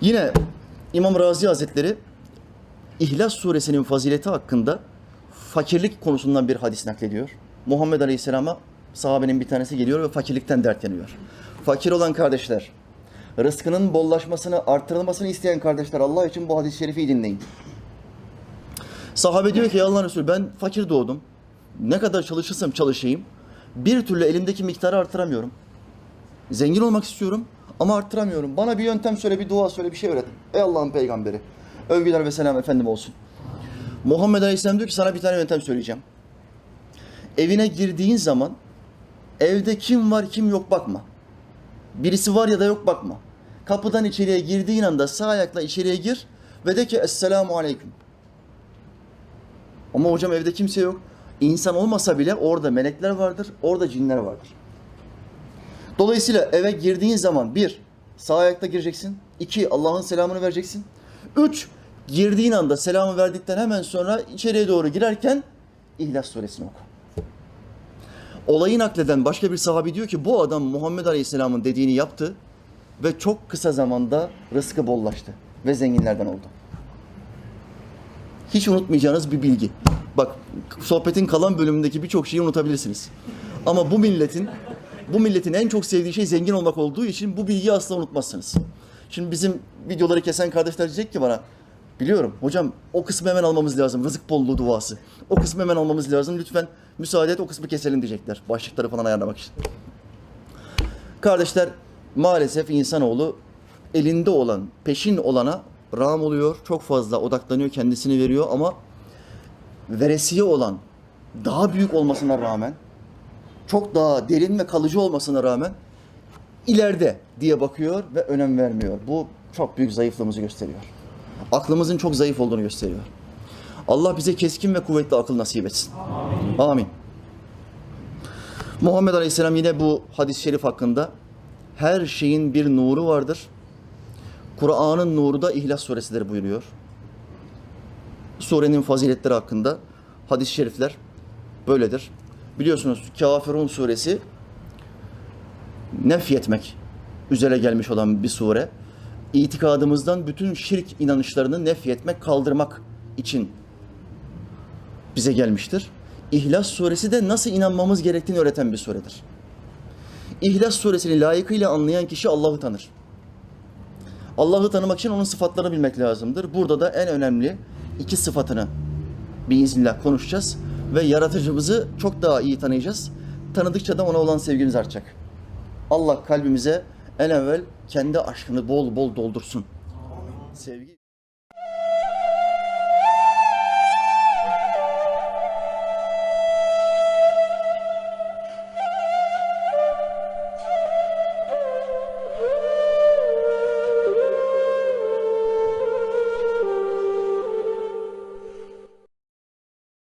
Yine İmam Razi Hazretleri İhlas suresinin fazileti hakkında fakirlik konusundan bir hadis naklediyor. Muhammed Aleyhisselam'a sahabenin bir tanesi geliyor ve fakirlikten dertleniyor. Fakir olan kardeşler, rızkının bollaşmasını, artırılmasını isteyen kardeşler Allah için bu hadis-i şerifi dinleyin. Sahabe diyor ki "Ya Allah'ın Resulü ben fakir doğdum. Ne kadar çalışırsam çalışayım bir türlü elimdeki miktarı artıramıyorum. Zengin olmak istiyorum ama arttıramıyorum. Bana bir yöntem söyle, bir dua söyle, bir şey öğret. Ey Allah'ın peygamberi. Övgüler ve selam efendim olsun. Muhammed Aleyhisselam diyor ki sana bir tane yöntem söyleyeceğim. Evine girdiğin zaman evde kim var kim yok bakma. Birisi var ya da yok bakma. Kapıdan içeriye girdiğin anda sağ ayakla içeriye gir ve de ki Esselamu Aleyküm. Ama hocam evde kimse yok. İnsan olmasa bile orada melekler vardır, orada cinler vardır. Dolayısıyla eve girdiğin zaman bir, sağ ayakta gireceksin. iki Allah'ın selamını vereceksin. Üç, girdiğin anda selamı verdikten hemen sonra içeriye doğru girerken İhlas suresini oku. Olayı nakleden başka bir sahabi diyor ki bu adam Muhammed Aleyhisselam'ın dediğini yaptı ve çok kısa zamanda rızkı bollaştı ve zenginlerden oldu. Hiç unutmayacağınız bir bilgi. Bak sohbetin kalan bölümündeki birçok şeyi unutabilirsiniz. Ama bu milletin bu milletin en çok sevdiği şey zengin olmak olduğu için bu bilgiyi asla unutmazsınız. Şimdi bizim videoları kesen kardeşler diyecek ki bana biliyorum hocam o kısmı hemen almamız lazım. Rızık bolluğu duası. O kısmı hemen almamız lazım. Lütfen müsaade et o kısmı keselim diyecekler. Başlıkları falan ayarlamak için. Kardeşler maalesef insanoğlu elinde olan, peşin olana rağm oluyor. Çok fazla odaklanıyor, kendisini veriyor ama veresiye olan, daha büyük olmasına rağmen, çok daha derin ve kalıcı olmasına rağmen ileride diye bakıyor ve önem vermiyor. Bu çok büyük zayıflığımızı gösteriyor. Aklımızın çok zayıf olduğunu gösteriyor. Allah bize keskin ve kuvvetli akıl nasip etsin. Amin. Amin. Muhammed Aleyhisselam yine bu hadis-i şerif hakkında her şeyin bir nuru vardır. Kur'an'ın nuru da İhlas suresidir buyuruyor. Surenin faziletleri hakkında hadis-i şerifler böyledir. Biliyorsunuz Kafirun suresi nefyetmek üzere gelmiş olan bir sure. İtikadımızdan bütün şirk inanışlarını nefyetmek, kaldırmak için bize gelmiştir. İhlas suresi de nasıl inanmamız gerektiğini öğreten bir suredir. İhlas suresini layıkıyla anlayan kişi Allah'ı tanır. Allah'ı tanımak için onun sıfatlarını bilmek lazımdır. Burada da en önemli iki sıfatını biiznillah konuşacağız ve yaratıcımızı çok daha iyi tanıyacağız. Tanıdıkça da ona olan sevgimiz artacak. Allah kalbimize en evvel kendi aşkını bol bol doldursun. Sevgi